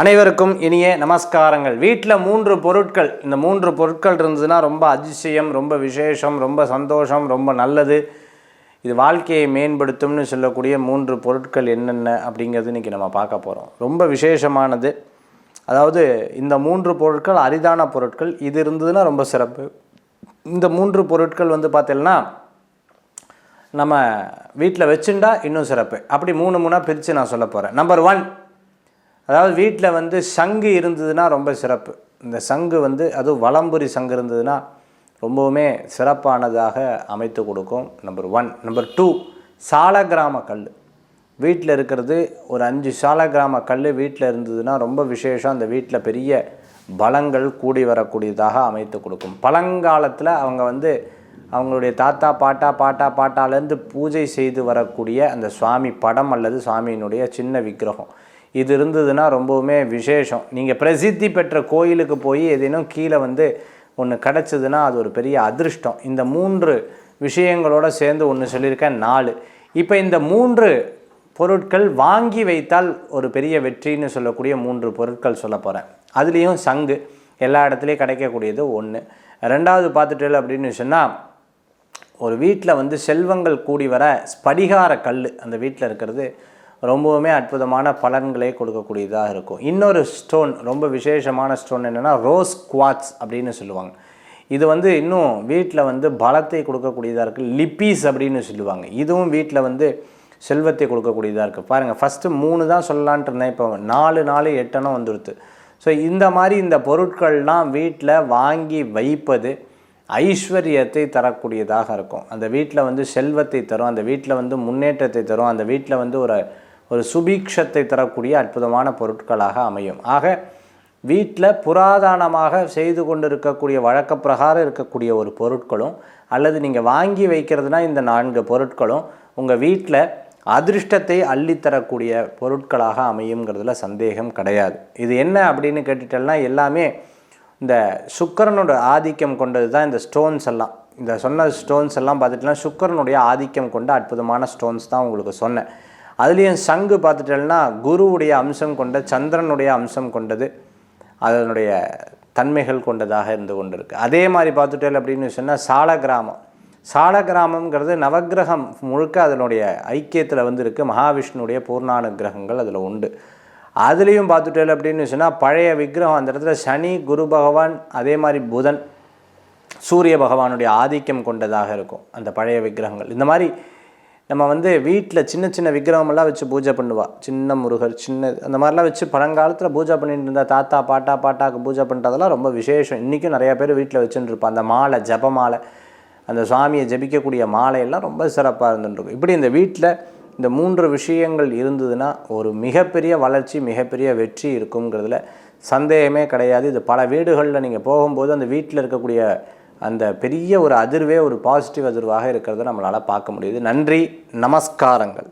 அனைவருக்கும் இனிய நமஸ்காரங்கள். வீட்டில் மூன்று பொருட்கள். இந்த மூன்று பொருட்கள் இருந்ததுன்னா ரொம்ப அதிசயம் ரொம்ப விசேஷம் ரொம்ப சந்தோஷம் ரொம்ப நல்லது. இது வாழ்க்கையை மேம்படுத்தும்னு சொல்லக்கூடிய மூன்று பொருட்கள் என்னென்ன அப்படிங்கிறது இன்றைக்கி நம்ம பார்க்க போகிறோம் ரொம்ப விசேஷமானது. அதாவது இந்த மூன்று பொருட்கள் அரிதான பொருட்கள். இது இருந்ததுன்னா ரொம்ப சிறப்பு. இந்த மூன்று பொருட்கள் வந்து பார்த்தீங்கன்னா நம்ம வீட்டில் வச்சுண்டா இன்னும் சிறப்பு. அப்படி மூணு மூணாக பிரித்து நான் சொல்ல போகிறேன் நம்பர் ஒன் அதாவது வீட்டில் வந்து சங்கு இருந்ததுன்னா ரொம்ப சிறப்பு. இந்த சங்கு வந்து அதுவும் வலம்புரி சங்கு இருந்ததுன்னா ரொம்பவுமே சிறப்பானதாக அமைத்து கொடுக்கும். நம்பர் ஒன் நம்பர் டூ சாலக்கிராம கல். வீட்டில் இருக்கிறது ஒரு அஞ்சு சாலக்கிராம கல் வீட்டில் இருந்ததுன்னா ரொம்ப விசேஷம். அந்த வீட்டில் பெரிய பலங்கள் கூடி வரக்கூடியதாக அமைத்து கொடுக்கும். பழங்காலத்தில் அவங்க வந்து அவங்களுடைய தாத்தா பாட்டா பாட்டா பாட்டாலேருந்து பூஜை செய்து வரக்கூடிய அந்த சுவாமி படம் அல்லது சுவாமியினுடைய சின்ன விக்கிரகம். இது இருந்ததுன்னா ரொம்பவுமே விசேஷம். நீங்கள் பிரசித்தி பெற்ற கோயிலுக்கு போய் ஏதேனும் கீழே வந்து ஒன்று கிடச்சிதுன்னா அது ஒரு பெரிய அதிர்ஷ்டம். இந்த மூன்று விஷயங்களோட சேர்ந்து ஒன்று சொல்லியிருக்கேன் நாலு. இப்போ இந்த மூன்று பொருட்கள் வாங்கி வைத்தால் ஒரு பெரிய வெற்றின்னு சொல்லக்கூடிய மூன்று பொருட்கள் சொல்ல போகிறேன் அதுலேயும் சங்கு எல்லா இடத்துலையும் கிடைக்கக்கூடியது ஒன்று ரெண்டாவது பார்த்துட்டு அப்படின்னு சொன்னால் ஒரு வீட்டில் வந்து செல்வங்கள் கூடி வர ஸ்படிகார கல் அந்த வீட்டில் இருக்கிறது ரொம்பவுமே அற்புதமான பலன்களை கொடுக்கக்கூடியதாக இருக்கும். இன்னொரு ஸ்டோன் ரொம்ப விசேஷமான ஸ்டோன் என்னென்னா ரோஸ் குவாட்ஸ் அப்படின்னு சொல்லுவாங்க. இது வந்து இன்னும் வீட்டில் வந்து பலத்தை கொடுக்கக்கூடியதாக இருக்குது லிப்பீஸ் அப்படின்னு சொல்லுவாங்க. இதுவும் வீட்டில் வந்து செல்வத்தை கொடுக்கக்கூடியதாக இருக்குது பாருங்கள் ஃபஸ்ட்டு மூணு தான் சொல்லலான்ட்டு இருந்தேன். இப்போ நாலு நாலு எட்டனும் வந்துடுது ஸோ இந்த மாதிரி இந்த பொருட்கள்லாம் வீட்டில் வாங்கி வைப்பது ஐஸ்வர்யத்தை தரக்கூடியதாக இருக்கும். அந்த வீட்டில் வந்து செல்வத்தை தரும் அந்த வீட்டில் வந்து முன்னேற்றத்தை தரும் அந்த வீட்டில் வந்து ஒரு ஒரு சுபீக்ஷத்தை தரக்கூடிய அற்புதமான பொருட்களாக அமையும். ஆக வீட்டில் புராதனமாக செய்து கொண்டு இருக்கக்கூடிய வழக்கப்பிரகாரம் இருக்கக்கூடிய ஒரு பொருட்களும் அல்லது நீங்கள் வாங்கி வைக்கிறதுனா இந்த நான்கு பொருட்களும் உங்கள் வீட்டில் அதிர்ஷ்டத்தை அள்ளித்தரக்கூடிய பொருட்களாக அமையுங்கிறதுல சந்தேகம் கிடையாது. இது என்ன அப்படின்னு கேட்டுட்டால்னா எல்லாமே இந்த சுக்கரனோட ஆதிக்கம் கொண்டது தான் இந்த ஸ்டோன்ஸ் எல்லாம். இந்த சொன்ன ஸ்டோன்ஸ் எல்லாம் பார்த்துட்டுனா சுக்கரனுடைய ஆதிக்கம் கொண்ட அற்புதமான ஸ்டோன்ஸ் தான் உங்களுக்கு சொன்னேன். அதுலேயும் சங்கு பார்த்துட்டேன்னா குருவுடைய அம்சம் கொண்ட சந்திரனுடைய அம்சம் கொண்டது அதனுடைய தன்மைகள் கொண்டதாக இருந்து கொண்டிருக்கு. அதே மாதிரி பார்த்துட்டேன் அப்படின்னு சொன்னால் சால கிராமம் சால கிராமங்கிறது நவக்கிரகம் முழுக்க அதனுடைய ஐக்கியத்தில் வந்து இருக்குது மகாவிஷ்ணுடைய பூர்ணானுகிரகங்கள் அதில் உண்டு. அதுலேயும் பார்த்துட்டேன் அப்படின்னு சொன்னால் பழைய விக்கிரகம் அந்த இடத்துல சனி குரு பகவான் அதே மாதிரி புதன் சூரிய பகவானுடைய ஆதிக்கம் கொண்டதாக இருக்கும் அந்த பழைய விக்கிரகங்கள். இந்த மாதிரி நம்ம வந்து வீட்டில் சின்ன சின்ன விக்கிரகமெல்லாம் வச்சு பூஜை பண்ணுவாள் சின்ன முருகர் சின்ன அந்த மாதிரிலாம் வச்சு பழங்காலத்தில் பூஜை பண்ணிட்டு இருந்தா தாத்தா பாட்டா பாட்டாக்கு பூஜை பண்ணுறதெல்லாம் ரொம்ப விசேஷம். இன்றைக்கும் நிறையா பேர் வீட்டில் வச்சுட்டுருப்பான் அந்த மாலை ஜப மாலை அந்த சுவாமியை ஜபிக்கக்கூடிய மாலையெல்லாம் ரொம்ப சிறப்பாக இருந்துருக்கும் இப்படி இந்த வீட்டில் இந்த மூன்று விஷயங்கள் இருந்ததுன்னா ஒரு மிகப்பெரிய வளர்ச்சி மிகப்பெரிய வெற்றி இருக்குங்கிறதுல சந்தேகமே கிடையாது. இது பல வீடுகளில் நீங்கள் போகும்போது அந்த வீட்டில் இருக்கக்கூடிய அந்த பெரிய ஒரு அதிர்வே ஒரு பாசிட்டிவ் அதிர்வாக இருக்கிறத நம்மளால் பார்க்க முடியுது. நன்றி நமஸ்காரங்கள்.